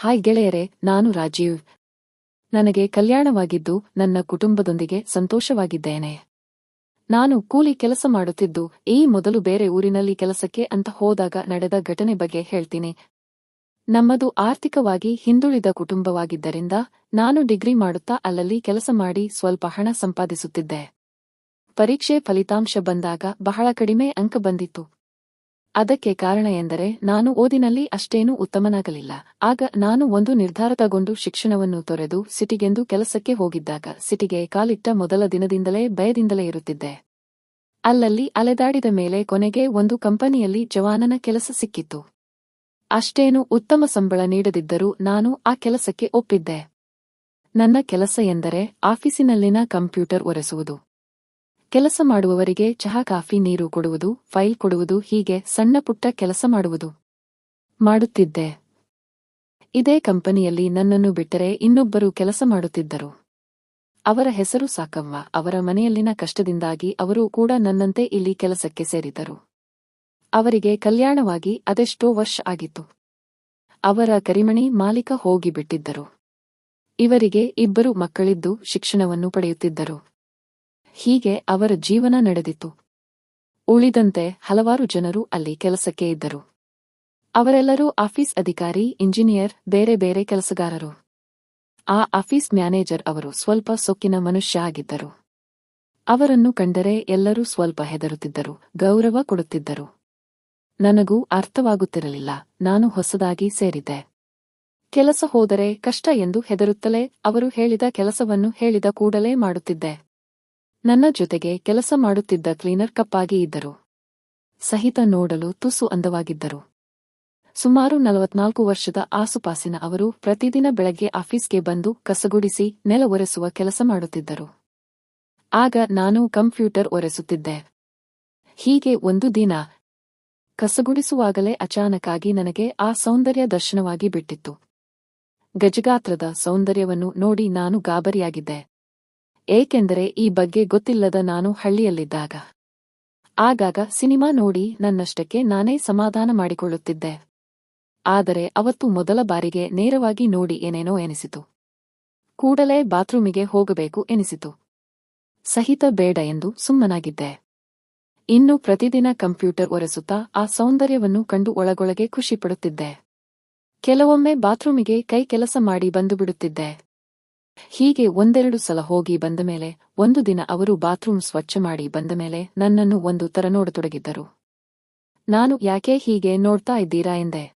Hi ಗೆಳೆಯರೆ, ನಾನು ರಾಜೀವ್. ನನಗೆ ಕಲ್ಯಾಣವಾಗಿದ್ದು, ನನ್ನ ಕುಟುಂಬದೊಂದಿಗೆ ಸಂತೋಷವಾಗಿದ್ದೇನೆ. ನಾನು ಕೂಲಿ ಕೆಲಸ ಮಾಡುತ್ತಿದ್ದು, ಈ ಮೊದಲು ಬೇರೆ ಊರಿನಲ್ಲಿ ಕೆಲಸಕ್ಕೆ ಅಂತ ಹೋದಾಗ ನಡೆದ ಘಟನೆ ಬಗ್ಗೆ ಹೇಳ್ತೀನಿ. ನಮ್ಮದು ಆರ್ಥಿಕವಾಗಿ ಹಿಂದುಳಿದ ಕುಟುಂಬವಾಗಿದ್ದರಿಂದ, ನಾನು ಡಿಗ್ರಿ ಮಾಡುತ್ತಾ ಅಲ್ಲಲ್ಲಿ ಕೆಲಸ ಮಾಡಿ ಸ್ವಲ್ಪ ಹಣ ಸಂಪಾದಿಸುತ್ತಿದ್ದೆ. ಪರೀಕ್ಷೆ ಫಲಿತಾಂಶ ಬಂದಾಗ ಬಹಳ ಕಡಿಮೆ ಅಂಕ ಬಂದಿತ್ತು. ಅದಕ್ಕೆ ಕಾರಣ ಎಂದರೆ ನಾನು ಓದಿನಲ್ಲಿ ಅಷ್ಟೇನೂ ಉತ್ತಮನಾಗಲಿಲ್ಲ. ಆಗ ನಾನು ಒಂದು ನಿರ್ಧಾರ ತಗೊಂಡು ಶಿಕ್ಷಣವನ್ನು ತೊರೆದು ಸಿಟಿಗೆಂದು ಕೆಲಸಕ್ಕೆ ಹೋಗಿದ್ದಾಗ ಸಿಟಿಗೆ ಕಾಲಿಟ್ಟ ಮೊದಲ ದಿನದಿಂದಲೇ ಭಯದಿಂದಲೇ ಇರುತ್ತಿದ್ದೆ. ಅಲ್ಲಲ್ಲಿ ಅಲೆದಾಡಿದ ಮೇಲೆ ಕೊನೆಗೆ ಒಂದು ಕಂಪನಿಯಲ್ಲಿ ಜವಾನನ ಕೆಲಸ ಸಿಕ್ಕಿತ್ತು. ಅಷ್ಟೇನು ಉತ್ತಮ ಸಂಬಳ ನೀಡದಿದ್ದರೂ ನಾನು ಆ ಕೆಲಸಕ್ಕೆ ಒಪ್ಪಿದ್ದೆ. ನನ್ನ ಕೆಲಸ ಎಂದರೆ ಆಫೀಸಿನಲ್ಲಿನ ಕಂಪ್ಯೂಟರ್ ಒರೆಸುವುದು. ಕೆಲಸ ಮಾಡುವವರಿಗೆ ಚಹಾ, ಕಾಫಿ, ನೀರು ಕೊಡುವುದು, ಫೈಲ್ ಕೊಡುವುದು, ಹೀಗೆ ಸಣ್ಣ ಪುಟ್ಟ ಕೆಲಸ ಮಾಡುವುದು. ಮಾಡುತ್ತಿದ್ದೆ. ಇದೇ ಕಂಪನಿಯಲ್ಲಿ ನನ್ನನ್ನು ಬಿಟ್ಟರೆ ಇನ್ನೊಬ್ಬರು ಕೆಲಸ ಮಾಡುತ್ತಿದ್ದರು. ಅವರ ಹೆಸರು ಸಾಕವ್ವ. ಅವರ ಮನೆಯಲ್ಲಿನ ಕಷ್ಟದಿಂದಾಗಿ ಅವರು ಕೂಡ ನನ್ನಂತೆ ಇಲ್ಲಿ ಕೆಲಸಕ್ಕೆ ಸೇರಿದರು ಅವರಿಗೆ ಕಲ್ಯಾಣವಾಗಿ ಅದೆಷ್ಟೋ ವರ್ಷ ಆಗಿತ್ತು. ಅವರ ಕರಿಮಣಿ ಮಾಲೀಕ ಹೋಗಿಬಿಟ್ಟಿದ್ದರು. ಇವರಿಗೆ ಇಬ್ಬರು ಮಕ್ಕಳಿದ್ದು ಶಿಕ್ಷಣವನ್ನು ಪಡೆಯುತ್ತಿದ್ದರು. ಹೀಗೆ ಅವರ ಜೀವನ ನಡೆದಿತ್ತು. ಉಳಿದಂತೆ ಹಲವಾರು ಜನರು ಅಲ್ಲಿ ಕೆಲಸಕ್ಕೆ ಇದ್ದರು. ಅವರೆಲ್ಲರೂ ಆಫೀಸ್ ಅಧಿಕಾರಿ, ಇಂಜಿನಿಯರ್, ಬೇರೆ ಬೇರೆ ಕೆಲಸಗಾರರು. ಆ ಆಫೀಸ್ ಮ್ಯಾನೇಜರ್ ಅವರು ಸ್ವಲ್ಪ ಸೊಕ್ಕಿನ ಮನುಷ್ಯ ಆಗಿದ್ದರು. ಅವರನ್ನು ಕಂಡರೆ ಎಲ್ಲರೂ ಸ್ವಲ್ಪ ಹೆದರುತ್ತಿದ್ದರು, ಗೌರವ ಕೊಡುತ್ತಿದ್ದರು. ನನಗೂ ಅರ್ಥವಾಗುತ್ತಿರಲಿಲ್ಲ, ನಾನು ಹೊಸದಾಗಿ ಸೇರಿದ್ದೆ. ಕೆಲಸ ಹೋದರೆ ಕಷ್ಟ ಎಂದು ಹೆದರುತ್ತಲೇ ಅವರು ಹೇಳಿದ ಕೆಲಸವನ್ನು ಹೇಳಿದ ಕೂಡಲೇ ಮಾಡುತ್ತಿದ್ದೆ. ನನ್ನ ಜೊತೆಗೆ ಕೆಲಸ ಮಾಡುತ್ತಿದ್ದ ಕ್ಲೀನರ್ ಕಪ್ಪಾಗಿ ಇದ್ದರು. ಸಹಿತ ನೋಡಲು ತುಸು ಅಂದವಾಗಿದ್ದರು. ಸುಮಾರು ನಲವತ್ನಾಲ್ಕು ವರ್ಷದ ಆಸುಪಾಸಿನ ಅವರು ಪ್ರತಿದಿನ ಬೆಳಗ್ಗೆ ಆಫೀಸ್ಗೆ ಬಂದು ಕಸಗುಡಿಸಿ ನೆಲ ಒರೆಸುವ ಕೆಲಸ ಮಾಡುತ್ತಿದ್ದರು. ಆಗ ನಾನು ಕಂಪ್ಯೂಟರ್ ಒರೆಸುತ್ತಿದ್ದೆ. ಹೀಗೆ ಒಂದು ದಿನ ಕಸಗುಡಿಸುವಾಗಲೇ ಅಚಾನಕಾಗಿ ನನಗೆ ಆ ಸೌಂದರ್ಯ ದರ್ಶನವಾಗಿ ಬಿಟ್ಟಿತ್ತು. ಗಜಗಾತ್ರದ ಸೌಂದರ್ಯವನ್ನು ನೋಡಿ ನಾನು ಗಾಬರಿಯಾಗಿದ್ದೆ. ಏಕೆಂದರೆ ಈ ಬಗ್ಗೆ ಗೊತ್ತಿಲ್ಲದ ನಾನು ಹಳ್ಳಿಯಲ್ಲಿದ್ದಾಗ. ಆಗಾಗ ಸಿನಿಮಾ ನೋಡಿ ನನ್ನಷ್ಟಕ್ಕೆ ನಾನೇ ಸಮಾಧಾನ ಮಾಡಿಕೊಳ್ಳುತ್ತಿದ್ದೆ. ಆದರೆ ಅವತ್ತು ಮೊದಲ ಬಾರಿಗೆ ನೇರವಾಗಿ ನೋಡಿ ಏನೇನೋ ಎನಿಸಿತು. ಕೂಡಲೇ ಬಾತ್ರೂಮಿಗೆ ಹೋಗಬೇಕು ಎನಿಸಿತು. ಸಹಿತ ಬೇಡ ಎಂದು ಸುಮ್ಮನಾಗಿದ್ದೆ. ಇನ್ನು ಪ್ರತಿದಿನ ಕಂಪ್ಯೂಟರ್ ಒರೆಸುತ್ತಾ ಆ ಸೌಂದರ್ಯವನ್ನು ಕಂಡು ಒಳಗೊಳಗೆ ಖುಷಿಪಡುತ್ತಿದ್ದೆ. ಕೆಲವೊಮ್ಮೆ ಬಾತ್ರೂಮಿಗೆ ಕೈ ಕೆಲಸ ಮಾಡಿ ಬಂದುಬಿಡುತ್ತಿದ್ದೆ ಹೀಗೆ ಒಂದೆರಡು ಸಲ ಹೋಗಿ ಬಂದ ಮೇಲೆ ಒಂದು ದಿನ ಅವರು ಬಾತ್ರೂಮ್ ಸ್ವಚ್ಛ ಮಾಡಿ ಬಂದ ಮೇಲೆ ನನ್ನನ್ನು ಒಂದು ತರ ನೋಡತೊಡಗಿದ್ದರು. ನಾನು ಯಾಕೆ ಹೀಗೆ ನೋಡ್ತಾ ಇದ್ದೀರಾ? ಎಂದೆ.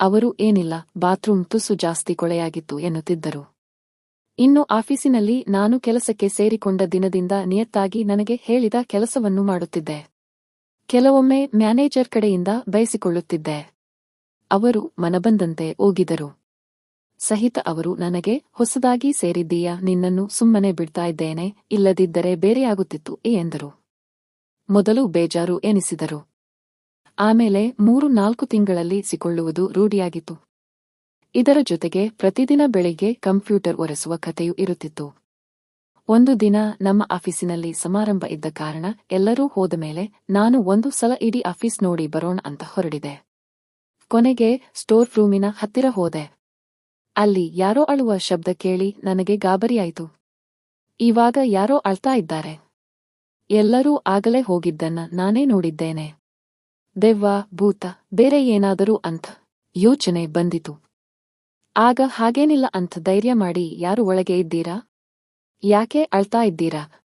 ಅವರು, ಏನಿಲ್ಲ, ಬಾತ್ರೂಮ್ ತುಸು ಜಾಸ್ತಿ ಕೊಳೆಯಾಗಿತ್ತು ಎನ್ನುತ್ತಿದ್ದರು. ಇನ್ನು ಆಫೀಸಿನಲ್ಲಿ ನಾನು ಕೆಲಸಕ್ಕೆ ಸೇರಿಕೊಂಡ ದಿನದಿಂದ ನಿಯತ್ತಾಗಿ ನನಗೆ ಹೇಳಿದ ಕೆಲಸವನ್ನು ಮಾಡುತ್ತಿದ್ದೆ. ಕೆಲವೊಮ್ಮೆ ಮ್ಯಾನೇಜರ್ ಕಡೆಯಿಂದ ಬಯಸಿಕೊಳ್ಳುತ್ತಿದ್ದೆ. ಅವರು ಮನಬಂದಂತೆ ಓಗಿದರು ಸಹಿತ ಅವರು, ನನಗೆ ಹೊಸದಾಗಿ ಸೇರಿದ್ದೀಯಾ? ನಿನ್ನನ್ನು ಸುಮ್ಮನೆ ಬಿಡ್ತಾ ಇದ್ದೇನೆ, ಇಲ್ಲದಿದ್ದರೆ ಬೇರೆಯಾಗುತ್ತಿತ್ತು ಎಂದರು. ಮೊದಲು ಬೇಜಾರು ಎನಿಸಿದರು. ಆಮೇಲೆ ಮೂರು ನಾಲ್ಕು ತಿಂಗಳಲ್ಲಿ ಸಿಕೊಳ್ಳುವುದು ರೂಢಿಯಾಗಿತ್ತು. ಇದರ ಜೊತೆಗೆ ಪ್ರತಿದಿನ ಬೆಳಿಗ್ಗೆ ಕಂಪ್ಯೂಟರ್ ಒರೆಸುವ ಕಥೆಯೂ ಇರುತ್ತಿತ್ತು. ಒಂದು ದಿನ ನಮ್ಮ ಆಫೀಸಿನಲ್ಲಿ ಸಮಾರಂಭ ಇದ್ದ ಕಾರಣ ಎಲ್ಲರೂ ಹೋದ ಮೇಲೆ ನಾನು ಒಂದು ಸಲ ಇಡೀ ಆಫೀಸ್ ನೋಡಿ ಬರೋಣ ಅಂತ ಹೊರಡಿದೆ. ಕೊನೆಗೆ ಸ್ಟೋರ್ ರೂಮಿನ ಹತ್ತಿರ ಹೋದೆ. ಅಲ್ಲಿ ಯಾರೋ ಅಳುವ ಶಬ್ದ ಕೇಳಿ ನನಗೆ ಗಾಬರಿಯಾಯಿತು. ಇವಾಗ ಯಾರೋ ಅಳ್ತಾ ಇದ್ದಾರೆ. ಎಲ್ಲರೂ ಆಗಲೇ ಹೋಗಿದ್ದನ್ನ ನಾನೇ ನೋಡಿದ್ದೇನೆ. ದೆವ್ವ, ಭೂತ, ಬೇರೆ ಏನಾದರೂ ಅಂತ ಯೋಚನೆ ಬಂದಿತು. ಆಗ ಹಾಗೇನಿಲ್ಲ ಅಂತ ಧೈರ್ಯ ಮಾಡಿ ಯಾರು ಒಳಗೆ ಇದ್ದೀರಾ? ಯಾಕೆ ಅಳ್ತಾ ಇದ್ದೀರಾ?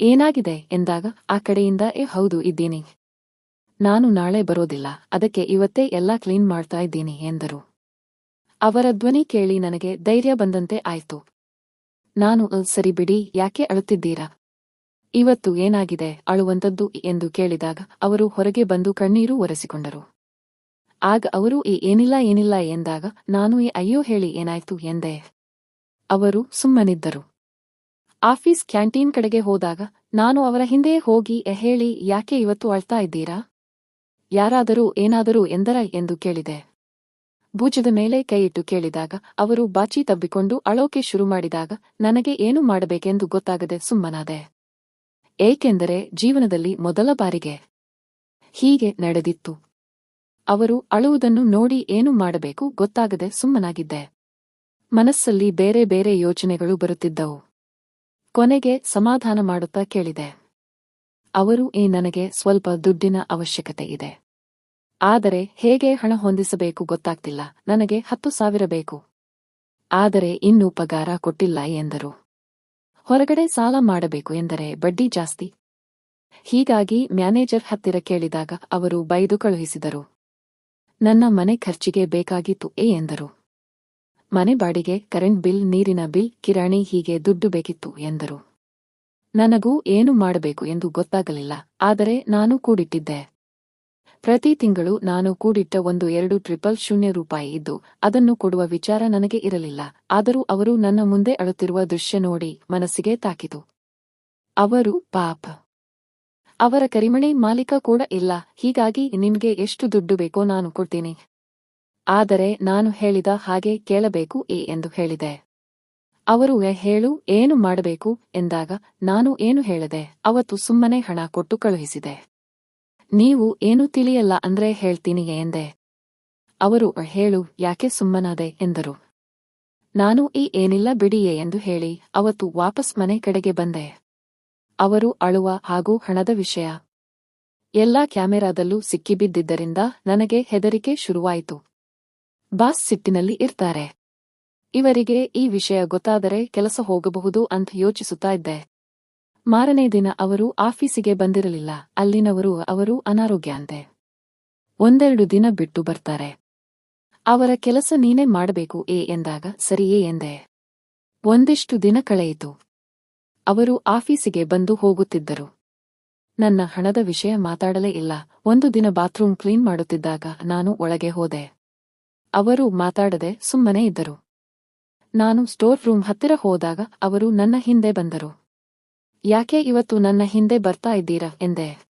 ಏನಾಗಿದೆ ಎಂದಾಗ ಆ ಕಡೆಯಿಂದ ಏ ಹೌದು ಇದ್ದೀನಿ. ನಾನು ನಾಳೆ ಬರೋದಿಲ್ಲ, ಅದಕ್ಕೆ ಇವತ್ತೇ ಎಲ್ಲ ಕ್ಲೀನ್ ಮಾಡ್ತಾ ಇದ್ದೀನಿ ಎಂದರು. ಅವರ ಧ್ವನಿ ಕೇಳಿ ನನಗೆ ಧೈರ್ಯ ಬಂದಂತೆ ಆಯ್ತು. ನಾನು "ಅಹ್, ಸರಿ ಬಿಡಿ ಯಾಕೆ ಅಳುತ್ತಿದ್ದೀರಾ? ಇವತ್ತು ಏನಾಗಿದೆ? ಅಳುವಂತದ್ದು ಎಂದು ಕೇಳಿದಾಗ ಅವರು ಹೊರಗೆ ಬಂದು ಕಣ್ಣೀರು ಒರೆಸಿಕೊಂಡರು. ಆಗ ಅವರು ಈ ಏನಿಲ್ಲ ಏನಿಲ್ಲ ಎಂದಾಗ ನಾನು ಈ ಅಯ್ಯೋ ಹೇಳಿ ಏನಾಯ್ತು? ಎಂದೆ. ಅವರು ಸುಮ್ಮನಿದ್ದರು. ಆಫೀಸ್ ಕ್ಯಾಂಟೀನ್ ಕಡೆಗೆ ಹೋದಾಗ ನಾನು ಅವರ ಹಿಂದೆ ಹೋಗಿ "ಎ, ಹೇಳಿ ಯಾಕೆ ಇವತ್ತು ಅಳ್ತಾ ಇದ್ದೀರಾ? ಯಾರಾದರೂ ಏನಾದರೂ ಎಂದರ? ಎಂದು ಕೇಳಿದೆ. ಭುಜದ ಮೇಲೆ ಕೈಯಿಟ್ಟು ಕೇಳಿದಾಗ, ಅವರು ಬಾಚಿ ತಬ್ಬಿಕೊಂಡು ಅಳೋಕೆ ಶುರು ಮಾಡಿದಾಗ, ನನಗೆ ಏನು ಮಾಡಬೇಕೆಂದು ಗೊತ್ತಾಗದೆ ಸುಮ್ಮನಾದೆ. ಏಕೆಂದರೆ ಜೀವನದಲ್ಲಿ ಮೊದಲ ಬಾರಿಗೆ ಹೀಗೆ ನಡೆದಿತ್ತು. ಅವರು ಅಳುವುದನ್ನು ನೋಡಿ ಏನು ಮಾಡಬೇಕು ಗೊತ್ತಾಗದೆ ಸುಮ್ಮನಾಗಿದ್ದೆ. ಮನಸ್ಸಲ್ಲಿ ಬೇರೆ ಬೇರೆ ಯೋಚನೆಗಳು ಬರುತ್ತಿದ್ದವು. ಕೊನೆಗೆ ಸಮಾಧಾನ ಮಾಡುತ್ತಾ ಕೇಳಿದೆ. ಅವರು ಈ ನನಗೆ ಸ್ವಲ್ಪ ದುಡ್ಡಿನ ಅವಶ್ಯಕತೆ ಇದೆ. ಆದರೆ ಹೇಗೆ ಹಣ ಹೊಂದಿಸಬೇಕು ಗೊತ್ತಾಗ್ತಿಲ್ಲ. ನನಗೆ ಹತ್ತು ಸಾವಿರ ಬೇಕು. ಆದರೆ ಇನ್ನೂ ಪಗಾರ ಕೊಟ್ಟಿಲ್ಲ ಎಂದರು. ಹೊರಗಡೆ ಸಾಲ ಮಾಡಬೇಕು ಎಂದರೆ ಬಡ್ಡಿ ಜಾಸ್ತಿ. ಹೀಗಾಗಿ ಮ್ಯಾನೇಜರ್ ಹತ್ತಿರ ಕೇಳಿದಾಗ ಅವರು ಬೈದು ಕಳುಹಿಸಿದರು. ನನ್ನ ಮನೆ ಖರ್ಚಿಗೆ ಬೇಕಾಗಿತ್ತು ಏ ಎಂದರು. ಮನೆ ಬಾಡಿಗೆ, ಕರೆಂಟ್ ಬಿಲ್, ನೀರಿನ ಬಿಲ್, ಕಿರಾಣಿ ಹೀಗೆ ದುಡ್ಡು ಬೇಕಿತ್ತು ಎಂದರು. ನನಗೂ ಏನು ಮಾಡಬೇಕು ಎಂದು ಗೊತ್ತಾಗಲಿಲ್ಲ, ಆದರೆ ನಾನು ಕೂಡಿಟ್ಟಿದ್ದೆ. ಪ್ರತಿ ತಿಂಗಳು ನಾನು ಕೂಡಿಟ್ಟ ಒಂದು ಎರಡು ಟ್ರಿಪಲ್ ಶೂನ್ಯ ರೂಪಾಯಿ ಇದ್ದು, ಅದನ್ನು ಕೊಡುವ ವಿಚಾರ ನನಗೆ ಇರಲಿಲ್ಲ. ಆದರೂ ಅವರು ನನ್ನ ಮುಂದೆ ಅಳುತ್ತಿರುವ ದೃಶ್ಯ ನೋಡಿ ಮನಸ್ಸಿಗೆ ತಾಕಿತು. ಅವರು, ಪಾಪ. ಅವರ ಕರಿಮಣೆ ಮಾಲೀಕ ಕೂಡ ಇಲ್ಲ. ಹೀಗಾಗಿ ನಿಮ್ಗೆ ಎಷ್ಟು ದುಡ್ಡು ಬೇಕೋ ನಾನು ಕೊಡ್ತೀನಿ. ಆದರೆ ನಾನು ಹೇಳಿದ ಹಾಗೆ ಕೇಳಬೇಕು ಏ ಎಂದು ಹೇಳಿದೆ. ಅವರು ಹೇಳು, ಏನು ಮಾಡಬೇಕು? ಎಂದಾಗ, ನಾನು ಏನು ಹೇಳದೆ ಅವತ್ತು ಸುಮ್ಮನೆ ಹಣ ಕೊಟ್ಟು ಕಳುಹಿಸಿದೆ. ನೀವು ಏನು ತಿಳಿಯಲ್ಲ ಅಂದ್ರೆ ಹೇಳ್ತೀನಿ ಎಂದೆ. ಅವರು ಹೇಳು, ಯಾಕೆ ಸುಮ್ಮನಾದೆ? ಎಂದರು. ನಾನು ಈ ಏನಿಲ್ಲ ಬಿಡಿಯೇ ಎಂದು ಹೇಳಿ ಅವತ್ತು ವಾಪಸ್ ಮನೆ ಕಡೆಗೆ ಬಂದೆ. ಅವರು ಅಳುವ ಹಾಗೂ ಹಣದ ವಿಷಯ. ಎಲ್ಲಾ ಕ್ಯಾಮೆರಾದಲ್ಲೂ ಸಿಕ್ಕಿಬಿದ್ದಿದ್ದರಿಂದ ನನಗೆ ಹೆದರಿಕೆ ಶುರುವಾಯಿತು. ಬಾಸ್ ಸಿಟ್ಟಿನಲ್ಲಿ ಇರ್ತಾರೆ. ಇವರಿಗೆ ಈ ವಿಷಯ ಗೊತ್ತಾದರೆ ಕೆಲಸ ಹೋಗಬಹುದು ಅಂತ ಯೋಚಿಸುತ್ತಾ ಇದ್ದೆ. ಮಾರನೇ ದಿನ ಅವರು ಆಫೀಸಿಗೆ ಬಂದಿರಲಿಲ್ಲ, ಅಲ್ಲಿನವರು ಅವರು ಅನಾರೋಗ್ಯ ಅಂತೆ. ಒಂದೆರಡು ದಿನ ಬಿಟ್ಟು ಬರ್ತಾರೆ. ಅವರ ಕೆಲಸ ನೀನೇ ಮಾಡಬೇಕು, ಏ ಎಂದಾಗ, ಸರಿಯೇ ಎಂದೆ. ಒಂದಿಷ್ಟು ದಿನ ಕಳೆಯಿತು. ಅವರು ಆಫೀಸಿಗೆ ಬಂದು ಹೋಗುತ್ತಿದ್ದರು. ನನ್ನ ಹಣದ ವಿಷಯ ಮಾತಾಡಲೇ ಇಲ್ಲ. ಒಂದು ದಿನ ಬಾತ್ರೂಮ್ ಕ್ಲೀನ್ ಮಾಡುತ್ತಿದ್ದಾಗ ನಾನು ಒಳಗೆ ಹೋದೆ. ಅವರು ಮಾತಾಡದೆ ಸುಮ್ಮನೆ ಇದ್ದರು. ನಾನು ಸ್ಟೋರ್ ರೂಮ್ ಹತ್ತಿರ ಹೋದಾಗ ಅವರು ನನ್ನ ಹಿಂದೆ ಬಂದರು. ಯಾಕೆ ಇವತ್ತು ನನ್ನ ಹಿಂದೆ ಬರ್ತಾ ಇದ್ದೀರಾ? ಎಂದೆ.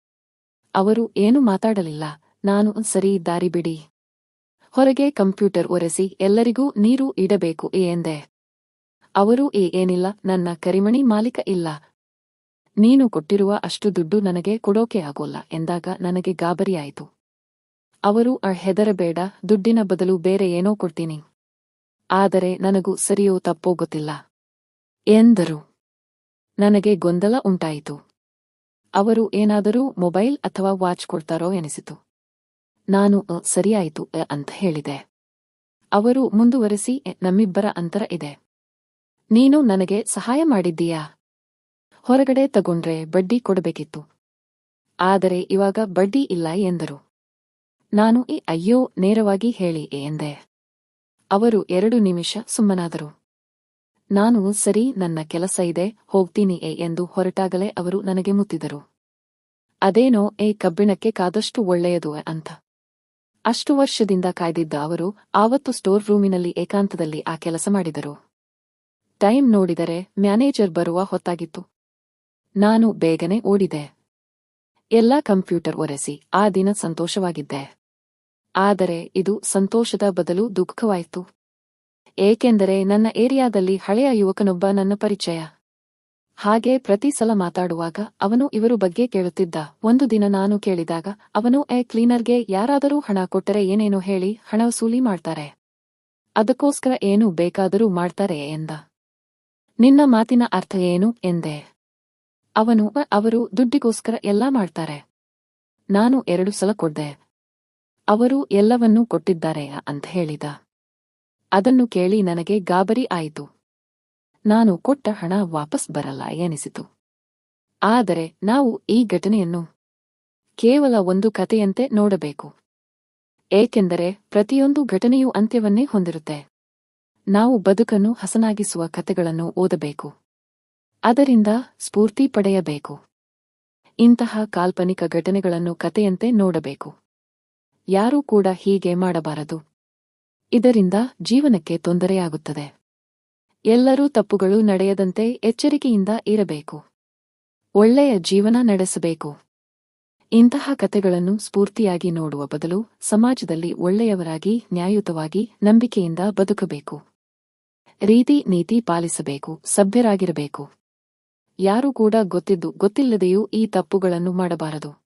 ಅವರು, ಏನು ಮಾತಾಡಲಿಲ್ಲ. ನಾನು ಸರಿ ದಾರಿ ಬಿಡಿ. ಹೊರಗೆ ಕಂಪ್ಯೂಟರ್ ಒರೆಸಿ ಎಲ್ಲರಿಗೂ ನೀರು ಇಡಬೇಕು. ಏ ಎಂದೆ. ಅವರು, ಏ, ಏನಿಲ್ಲ. ನನ್ನ ಕರಿಮಣಿ ಮಾಲೀಕ ಇಲ್ಲ. ನೀನು ಕೊಟ್ಟಿರುವ ಅಷ್ಟು ದುಡ್ಡು ನನಗೆ ಕೊಡೋಕೆ ಆಗೋಲ್ಲ. ಎಂದಾಗ ನನಗೆ ಗಾಬರಿಯಾಯಿತು. ಅವರು, ಅ, ಹೆದರಬೇಡ. ದುಡ್ಡಿನ ಬದಲು ಬೇರೆ ಏನೋ ಕೊಡ್ತೀನಿ. ಆದರೆ ನನಗೂ ಸರಿಯೋ ತಪ್ಪೋ ಗೊತ್ತಿಲ್ಲ. ಎಂದರು. ನನಗೆ ಗೊಂದಲ ಉಂಟಾಯಿತು. ಅವರು ಏನಾದರೂ ಮೊಬೈಲ್ ಅಥವಾ ವಾಚ್ ಕೊಡ್ತಾರೋ ಎನಿಸಿತು. ನಾನು "ಅ, ಸರಿಯಾಯಿತು ಅ" ಅಂತ ಹೇಳಿದೆ. ಅವರು ಮುಂದುವರೆಸಿ "ಎ, ನಮ್ಮಿಬ್ಬರ ಅಂತರ ಇದೆ. ನೀನು ನನಗೆ ಸಹಾಯ ಮಾಡಿದ್ದೀಯಾ? ಹೊರಗಡೆ ತಗೊಂಡ್ರೆ ಬಡ್ಡಿ ಕೊಡಬೇಕಿತ್ತು. ಆದರೆ ಇವಾಗ ಬಡ್ಡಿ ಇಲ್ಲ ಎಂದರು. ನಾನು ಈ ಅಯ್ಯೋ ನೇರವಾಗಿ ಹೇಳಿ ಎಂದೆ. ಅವರು ಎರಡು ನಿಮಿಷ ಸುಮ್ಮನಾದರು. ನಾನು ಸರಿ, ನನ್ನ ಕೆಲಸ ಇದೆ, ಹೋಗ್ತೀನಿ ಏ ಎಂದು ಹೊರಟಾಗಲೇ ಅವರು ನನಗೆ ಮುತ್ತಿದರು. ಅದೇನೋ, ಏ ಕಬ್ಬಿಣಕ್ಕೆ ಕಾದಷ್ಟು ಒಳ್ಳೆಯದು ಅಂತ. ಅಷ್ಟು ವರ್ಷದಿಂದ ಕಾಯ್ದಿದ್ದ ಅವರು ಆವತ್ತು ಸ್ಟೋರ್ ರೂಮಿನಲ್ಲಿ ಏಕಾಂತದಲ್ಲಿ ಆ ಕೆಲಸ ಮಾಡಿದರು. ಟೈಮ್ ನೋಡಿದರೆ ಮ್ಯಾನೇಜರ್ ಬರುವ ಹೊತ್ತಾಗಿತ್ತು. ನಾನು ಬೇಗನೆ ಓಡಿದೆ. ಎಲ್ಲ ಕಂಪ್ಯೂಟರ್ ಒರೆಸಿ, ಆ ದಿನ ಸಂತೋಷವಾಗಿದ್ದೆ. ಆದರೆ ಇದು ಸಂತೋಷದ ಬದಲು ದುಃಖವಾಯಿತು. ಏಕೆಂದರೆ ನನ್ನ ಏರಿಯಾದಲ್ಲಿ ಹಳೆಯ ಯುವಕನೊಬ್ಬ ನನ್ನ ಪರಿಚಯ. ಹಾಗೆ ಪ್ರತಿ ಸಲ ಮಾತಾಡುವಾಗ ಅವನು ಇವರು ಬಗ್ಗೆ ಕೇಳುತ್ತಿದ್ದ. ಒಂದು ದಿನ ನಾನು ಕೇಳಿದಾಗ, ಅವನು ಎ ಕ್ಲೀನರ್ಗೆ ಯಾರಾದರೂ ಹಣ ಕೊಟ್ಟರೆ ಏನೇನೋ ಹೇಳಿ ಹಣ ವಸೂಲಿ ಮಾಡ್ತಾರೆ? ಅದಕ್ಕೋಸ್ಕರ ಏನು ಬೇಕಾದರೂ ಮಾಡ್ತಾರೆ? ಎಂದ. ನಿನ್ನ ಮಾತಿನ ಅರ್ಥ ಏನು? ಎಂದೆ. ಅವನು ಅವರು ದುಡ್ಡಿಗೋಸ್ಕರ ಎಲ್ಲಾ ಮಾಡ್ತಾರೆ. ನಾನು ಎರಡು ಸಲ ಕೊಡ್ದೆ. ಅವರು ಎಲ್ಲವನ್ನೂ ಕೊಟ್ಟಿದ್ದಾರೆ, ಅಂತ ಹೇಳಿದ. ಅದನ್ನು ಕೇಳಿ ನನಗೆ ಗಾಬರಿ ಆಯಿತು. ನಾನು ಕೊಟ್ಟ ಹಣ ವಾಪಸ್ ಬರಲ್ಲ ಎನಿಸಿತು. ಆದರೆ ನಾವು ಈ ಘಟನೆಯನ್ನು ಕೇವಲ ಒಂದು ಕಥೆಯಂತೆ ನೋಡಬೇಕು. ಏಕೆಂದರೆ ಪ್ರತಿಯೊಂದು ಘಟನೆಯೂ ಅಂತ್ಯವನ್ನೇ ಹೊಂದಿರುತ್ತೆ. ನಾವು ಬದುಕನ್ನು ಹಸನಾಗಿಸುವ ಕಥೆಗಳನ್ನು ಓದಬೇಕು. ಅದರಿಂದ ಸ್ಫೂರ್ತಿ ಪಡೆಯಬೇಕು. ಇಂತಹ ಕಾಲ್ಪನಿಕ ಘಟನೆಗಳನ್ನು ಕಥೆಯಂತೆ ನೋಡಬೇಕು. ಯಾರೂ ಕೂಡ ಹೀಗೆ ಮಾಡಬಾರದು. ಇದರಿಂದ ಜೀವನಕ್ಕೆ ತೊಂದರೆಯಾಗುತ್ತದೆ. ಎಲ್ಲರೂ ತಪ್ಪುಗಳು ನಡೆಯದಂತೆ ಎಚ್ಚರಿಕೆಯಿಂದ ಇರಬೇಕು. ಒಳ್ಳೆಯ ಜೀವನ ನಡೆಸಬೇಕು. ಇಂತಹ ಕಥೆಗಳನ್ನು ಸ್ಫೂರ್ತಿಯಾಗಿ ನೋಡುವ ಬದಲು ಸಮಾಜದಲ್ಲಿ ಒಳ್ಳೆಯವರಾಗಿ, ನ್ಯಾಯಯುತವಾಗಿ, ನಂಬಿಕೆಯಿಂದ ಬದುಕಬೇಕು. ರೀತಿ ನೀತಿ ಪಾಲಿಸಬೇಕು, ಸಭ್ಯರಾಗಿರಬೇಕು. ಯಾರೂ ಕೂಡ ಗೊತ್ತಿದ್ದು, ಗೊತ್ತಿಲ್ಲದೆಯೂ ಈ ತಪ್ಪುಗಳನ್ನು ಮಾಡಬಾರದು.